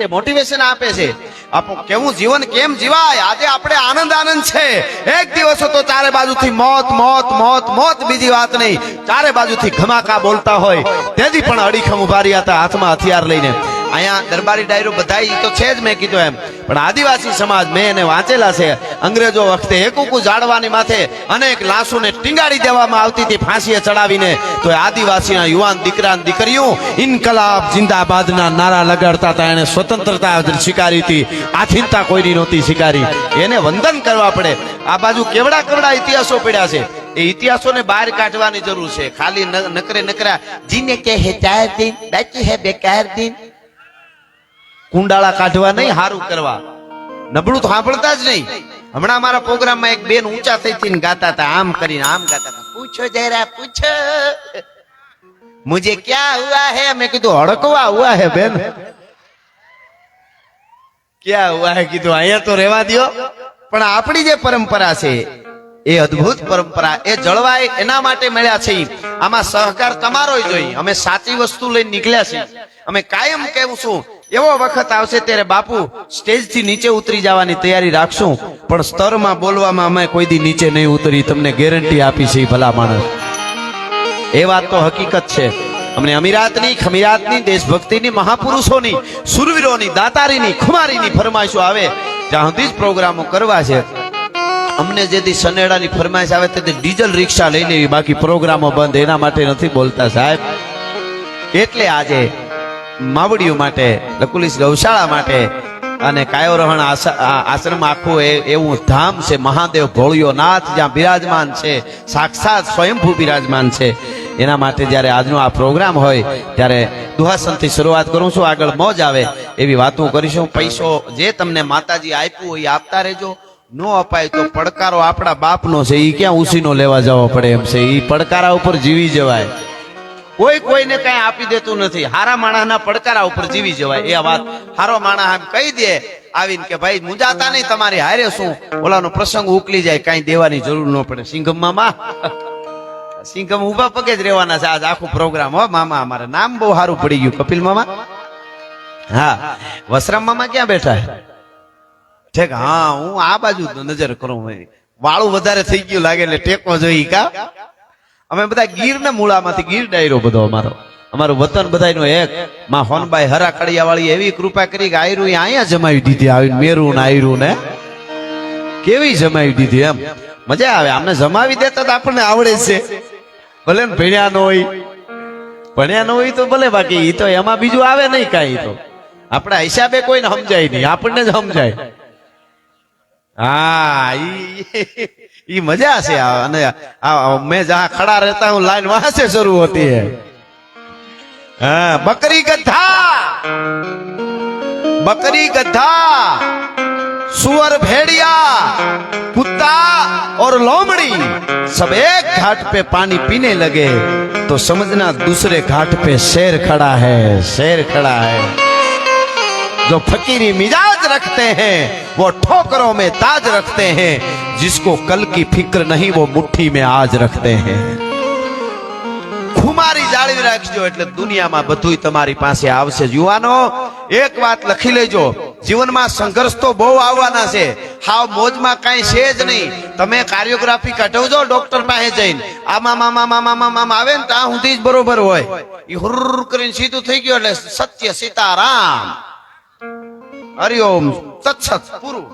છે મોટિવેશન આપે છે. આપણું કેવું જીવન, કેમ જીવાય? આજે આપણે આનંદ આનંદ છે. એક દિવસ તો ચારે બાજુથી મોત મોત મોત મોત, બીજી વાત નહીં. ચારે બાજુથી ઘમાકા બોલતા હોય. તેથી પણ અડીખમ ઊભા રહ્યા હતા, હાથમાં હથિયાર લઈને. અહીંયા દરબારી ડાયરો બધા તો છે જ મેં કીધું એમ. પણ આદિવાસી સમાજ મેં એને વાંચેલા છે. અંગ્રેજો વખતે એકુકુ જાળવાની માથે અનેક લાશોને ટીંગાડી દેવામાં આવતી હતી, ફાંસીએ ચડાવીને. તો આદિવાસીના યુવાન દીકરા દીકરીઓ ઇન્કલાબ જિંદાબાદના નારા લગાડતા હતા. એને સ્વતંત્રતા સ્વીકારી હતી. આથીનતા કોઈની નહોતી સ્વીકારી એને વંદન કરવા પડે. આ બાજુ કેવડા કેવડા ઇતિહાસો પડ્યા છે. એ ઇતિહાસોને બહાર કાઢવાની જરૂર છે. ખાલી નકરે નકરા, જીને કે હે ચાર દિન, બાકી હે બેકાર દિન. કુંડાળા કાઢવા નહીં, હારું કરવા. નબળું તો સાંભળતા જ નહીં. હમણાં મારા પ્રોગ્રામમાં એક બેન ઊંચા થઈ ગાતા હતા, આમ કરીને આમ ગાતા હતા. પૂછો જરા, પૂછો. મુજે ક્યા હુઆ હે? મેં કીધું, હડકવા હુઆ હે બેન. ક્યાં હુઆ હે? કીધું, અહીંયા તો રહેવા દો પણ આપણી જે પરંપરા છે, એ અદ્ભુત પરંપરા, એ જળવાય એના માટે મળ્યા છે. આમાં સહકાર તમારો જોઈએ. અમે સાચી વસ્તુ લઈને નીકળ્યા છીએ. અમે કાયમ કેવું છું એવો વખત આવશે ત્યારે બાપુ સ્ટેજથી નીચે ઉતરી જવાની તૈયારી રાખશું. પણ સ્તરમાં બોલવામાં અમે કોઈ દી નીચે નહીં ઉતરી. તમને ગેરંટી આપી છે ભલા માણસ. એ વાત તો હકીકત છે. અમને અમીરાતની, ખમીરાતની, દેશભક્તિની, મહાપુરુષોની, સુરવીરોની, દાતારીની, ખુમારીની ફરમાઈશો આવે. ત્યાં સુધી જ પ્રોગ્રામો કરવા છે. અમને જેથી સનેડાની ફરમાઈશ આવે તેથી ડીઝલ રિક્ષા લઈ લેવી બાકી પ્રોગ્રામો બંધ. એના માટે નથી બોલતા સાહેબ. એટલે આજે માવડીઓ માટે, લકુલીસ ગૌશાળા માટે અને કાયોરહણ આશ્રમ આખું એ- એવું ધામ છે, મહાદેવ ભોળિયો નાથ જ્યાં બિરાજમાન છે, સાક્ષાત સ્વયંભૂ બિરાજમાન છે. એના માટે જ્યારે આજનો આ પ્રોગ્રામ હોય, ત્યારે દુહાસનથી શરૂઆત કરું છું, આગળ મોજ આવે, એવી વાતો કરીશું. પૈસો જે તમને માતાજી આપ્યું હોય આપતા રહેજો. નો અપાય તો પડકારો આપણા બાપનો છે એ ક્યાં ઉસીનો લેવા જવો પડે એમ છે. એ પડકારા ઉપર જીવી જવાય. કોઈ કોઈને કઈ આપી દેતું નથી. હારા માણસના પડકારા ઉપર જીવી જવાય. એ વાત હારો માણસ આમ કહી દે આવીને કે ભાઈ મુંજાતા નહીં, તમારી હારે શું? ઓલાનો પ્રસંગ ઉકલી જાય, કઈ દેવાની જરૂર ન પડે. સિંઘમ મામા. સિંઘમ ઊભા પગે જ રહેવાના છે. આજ આખું પ્રોગ્રામ હો, મામા, અમારે નામ બહુ સારું પડી ગયું. કપિલ મામા? હા. વસરામ મામા ક્યાં બેઠા ઠીક, હા, હું આ બાજુ નજર કરું. વાળું વધારે થઈ ગયું લાગે એટલે ટેકો જોઈ કા? અમે બધા ગીર ને મૂળામાંથી ગીર ડાયરો બધો અમારો. અમારું વતન બધાયનો એક. માં હોનબાઈ હરા કડિયા વાળી એવી કૃપા કરી કે આયરું અહીંયા જમાવી દીધી, આવીને મેરું ને આયરું ને કેવી જમાવી દીધી એમ. મજા આવે, આમને જમાવી દેતા તો આપણને આવડે છે. ભલે ને ભણ્યા ન હોય. ભણ્યા ન હોય તો ભલે બાકી એ તો એમાં બીજું આવે નહીં કાંઈ તો. આપણા હિસાબે કોઈને સમજાય નહીં, આપણને જ સમજાય. હા, ઈ ये मज़ा से आने मैं जहाँ खड़ा रहता हूँ लाइन वहाँ से शुरू होती है आ, बकरी गद्धा बकरी गद्धा सुअर भेड़िया कुत्ता और लोमड़ी सब एक घाट पे पानी पीने लगे तो समझना दूसरे घाट पे शेर खड़ा है शेर खड़ा है जो फकीरी मिजाज रखते हैं वो ठोकरों में ताज रखते हैं जिसको कल की फिक्र नहीं वो मुट्ठी में आज रखते हैं ખુમારી જાળવી રાખજો એટલે દુનિયામાં બધુંય તમારી પાસે આવશે યુવાનો એક વાત લખી લેજો જીવનમાં સંઘર્ષ તો બહુ આવવાના છે હાવ મોજમાં કાંઈ છે જ નહીં તમે કાર્યોગ્રાફી કઢવજો ડોક્ટર પાસે જઈને આમાં આમાં આમાં આમાં આમાં આવે ને ત્યાં સુધી જ બરોબર હોય એ હુર્ર કરીને સીધું થઈ ગયું એટલે સત્ય સીતારામ હરિઓમ સત્સત પૂરું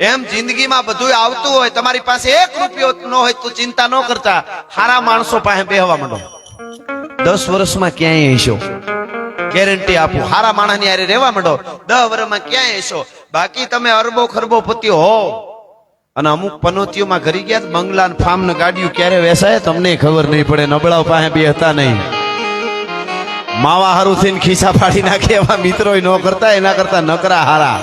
એમ જિંદગીમાં બધું આવતું હોય, તમારી પાસે એક રૂપિયો ન હોય તો ચિંતા ન કરતા. સારા માણસો પાસે બેહવા માંડો. દસ વર્ષમાં ક્યાંય હશો? ગેરંટી આપું. સારા માણસની હારે રહેવા માંડો. દસ વર્ષમાં ક્યાંય હશો? બાકી તમે અરબો ખરબો પત્યો હો. અને અમુક પનોતીઓમાં ઘરી ગયા બંગલા ફાર્મ ને ગાડીઓ ક્યારે વેસાય? તમને ખબર નહીં પડે, નબળાઓ પાસે બી હતા નહીં. માવા હારું થઈને ખિસ્સા ફાડી નાખે એવા મિત્રો ન કરતા, એના કરતા નકરા હારા.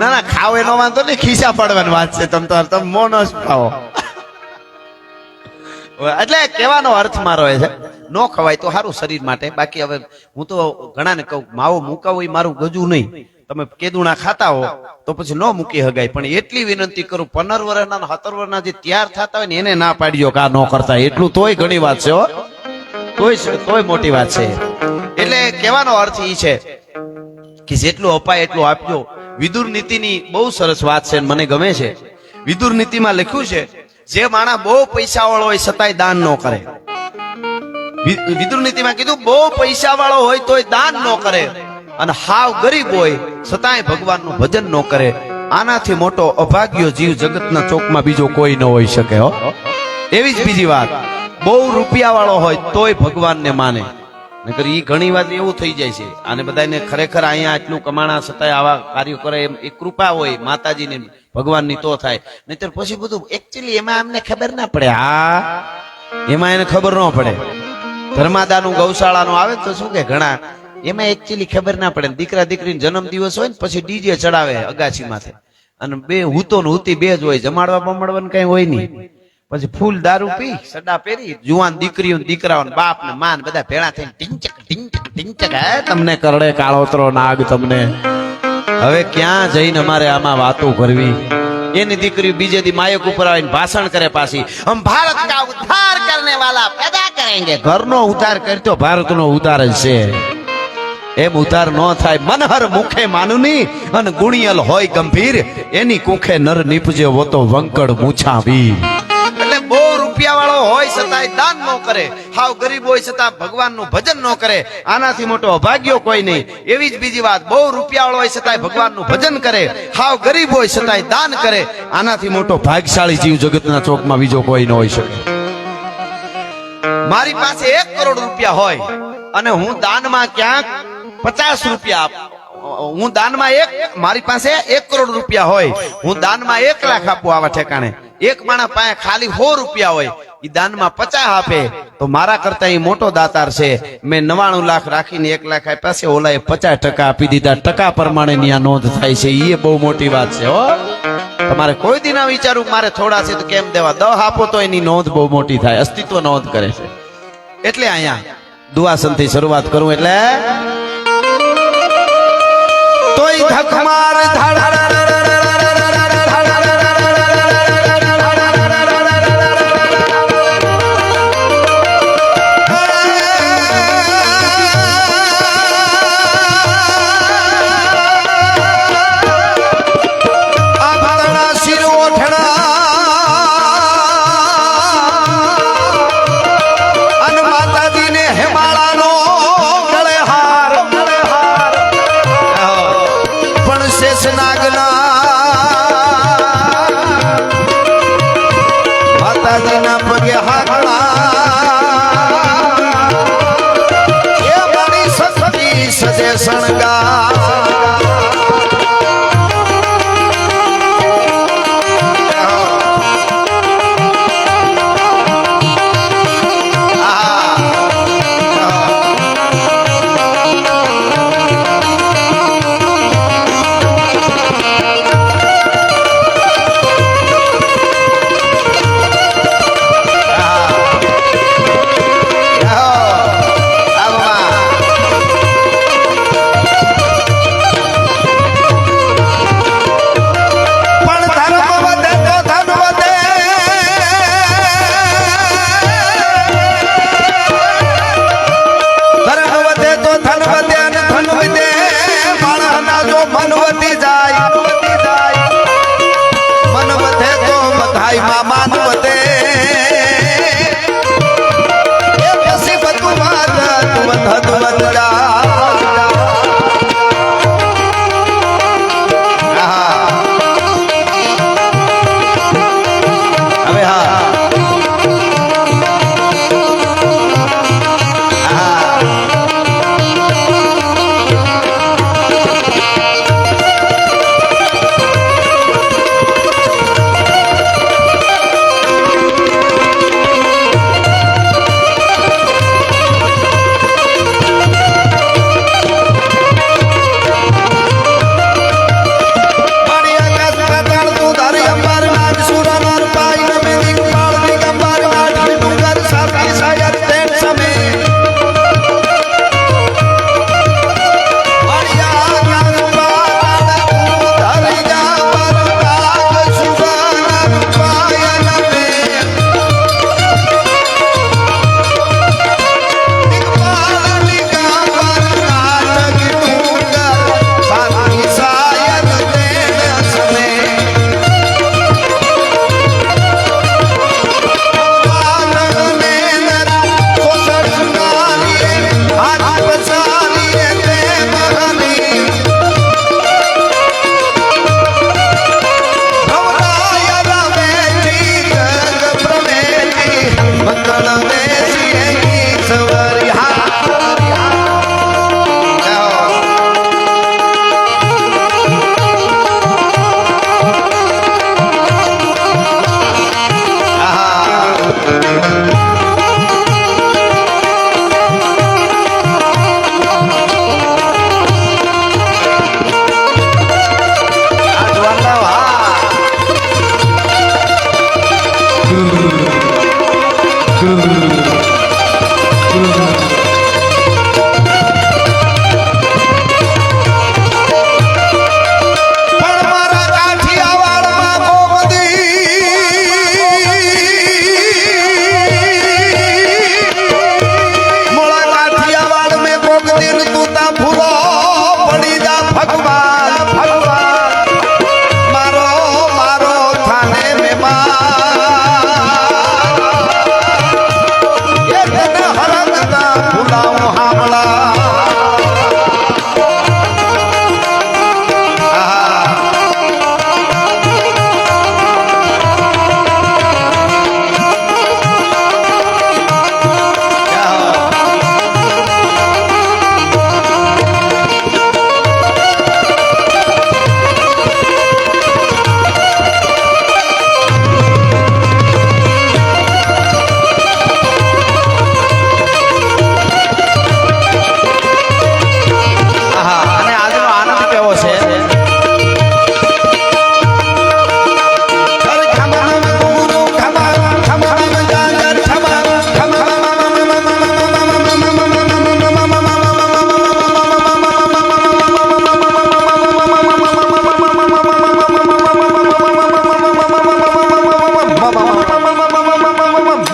ના ના ખાવ એનો વાંધો નહીં ખિસ્સા પડવાની વાત છે તમ તો તમે મોનો જ ખાવો એટલે કહેવાનો અર્થ મારો એ છે, ન ખવાય તો સારું શરીર માટે. બાકી હવે હું તો ઘણાને કહું, માવો મુકાવો એ મારું ગજુ નહીં. તમે કેદુણા ખાતા હો, તો પછી ન મૂકી હગાય. પણ એટલી વિનંતી કરું પંદર વર્ષના સત્તર વર્ષના જે તૈયાર થતા હોય ને, એને ના પાડ્યો કા ન કરતા એટલું તોય ઘણી વાત છે, હો. તોય તોય મોટી વાત છે. એટલે કહેવાનો અર્થ એ છે કે જેટલું અપાય એટલું આપજો. વિદુર નીતિની બહુ સરસ વાત છે મને ગમે છે. વિદુર નીતિમાં લખ્યું છે, જે માણસ બહુ પૈસા વાળો હોય છતાંય દાન ન કરે. વિદુર નીતિમાં કીધું, બહુ પૈસા વાળો હોય તોય દાન ન કરે. અને હાવ ગરીબ હોય છતાંય ભગવાનનું ભજન ન કરે. આનાથી મોટો અભાગ્યો જીવ જગતના ચોકમાં બીજો કોઈ ન હોઈ શકે, હો. એવી જ બીજી વાત. બહુ રૂપિયા વાળો હોય તોય ભગવાનને માને. નકર ઈ ઘણી વાર એવું થઈ જાય છે. અને બધાને ખરેખર અહીંયા આટલું કમાણા છતાંય આવા કાર્યો કરે એમ એ કૃપા હોય માતાજીની ભગવાનની તો થાય. નહીતર પછી બધું એકચ્યુઅલી એમાં એમને ખબર ના પડે. હા, એમાં એને ખબર ન પડે. ધર્માદાનું ગૌશાળાનું આવે તો શું કે ઘણા, એમાં એકચ્યુઅલી ખબર ના પડે. દીકરા દીકરીનો જન્મ દિવસ હોય ને પછી ડીજે ચડાવે અગાસી માથે. અને બે હૂતો ને હૂતી બે જ હોય, જમાડવા બમાડવાનું કઈ હોય નહીં. પછી ફૂલ દારૂ પી. સડા પહેરી જુવાન દીકરીઓ દીકરાઓ બાપ ને માન બધા ભેળા થઈને ટીંચક ટીંચક ટીંચક. તમને કરડે કાળોતરો નાગ તમને. હવે ક્યાં જઈને અમારે આમાં વાતો કરવી? એની દીકરી બીજે દી માયક ઉપર આવીને ભાષણ કરે પાછી. હમ ભારત કા ઉદ્ધાર કરને વાલા પેદા કરેંગે. ઘરનો ઉદ્ધાર કરતો ભારતનો ઉદ્ધાર જ છે. એમ ઉધાર ન થાય મનહર મુખે માનુની અને ગુણિયલ હોય ગંભીર. એની કુખે નર નીપજે વોતો વંકડ મૂછાવી. હોય છતાંય દાન ન કરે. હાવ ગરીબ હોય છતાં ભગવાનનું ભજન ન કરે. આનાથી મોટો અભાગ્યો કોઈ નહીં. એવી જ બીજી વાત, બહુ રૂપિયા વાળો હોય છતાંય ભગવાનનું ભજન કરે. હાવ ગરીબ હોય છતાંય દાન કરે. આનાથી મોટો ભાગશાળી જીવ જગતના ચોકમાં બીજો કોઈ ન હોઈ શકે. મારી પાસે એક કરોડ રૂપિયા હોય અને હું દાનમાં ક્યાંક પચાસ રૂપિયા આપું, હું દાનમાં એક, મારી પાસે એક કરોડ રૂપિયા હોય. હું દાનમાં એક લાખ આપું આવા ઠેકાણે. એક માણસ પાસે ખાલી સો રૂપિયા હોય. ઈ દાનમાં પચાસ આપે. તો મારા કરતા એ મોટો દાતાર છે. મેં નવાણું લાખ રાખીને એક લાખ આપ્યા છે. ઓલાએ પચાસ ટકા આપી દીધા. ટકા પ્રમાણે ની આ નોંધ થાય છે. એ બહુ મોટી વાત છે, હો. તમારે કોઈ દી ના વિચારું મારે થોડા છે તો કેમ દેવા? દહ આપો તો એની નોંધ બહુ મોટી થાય. અસ્તિત્વ નોંધ કરે છે. એટલે અહીંયા દુઆસનથી શરૂઆત કરું એટલે તોય ધક માર આભરણા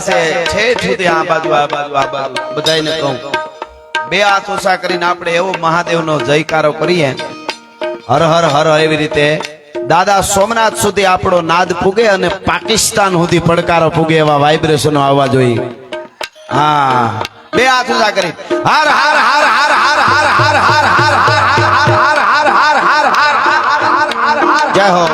છે છેઠ આ બાજુ આ બાજુ આ બાજુ બધાને કહું બે હાથ ઓછા કરીને આપણે એવો મહાદેવનો જયકારો કરીએ હર હર હર એવી રીતે દાદા સોમનાથ સુધી આપણો નાદ પૂગે અને પાકિસ્તાન સુધી પડકારો પૂગે એવા વાઇબ્રેશનો આવવા જોઈએ હા બે હાથ ઊંચા કરી હર હર હર હર હર હર હર હર હર હર હર હર હર હર હર હર હર હર જય હો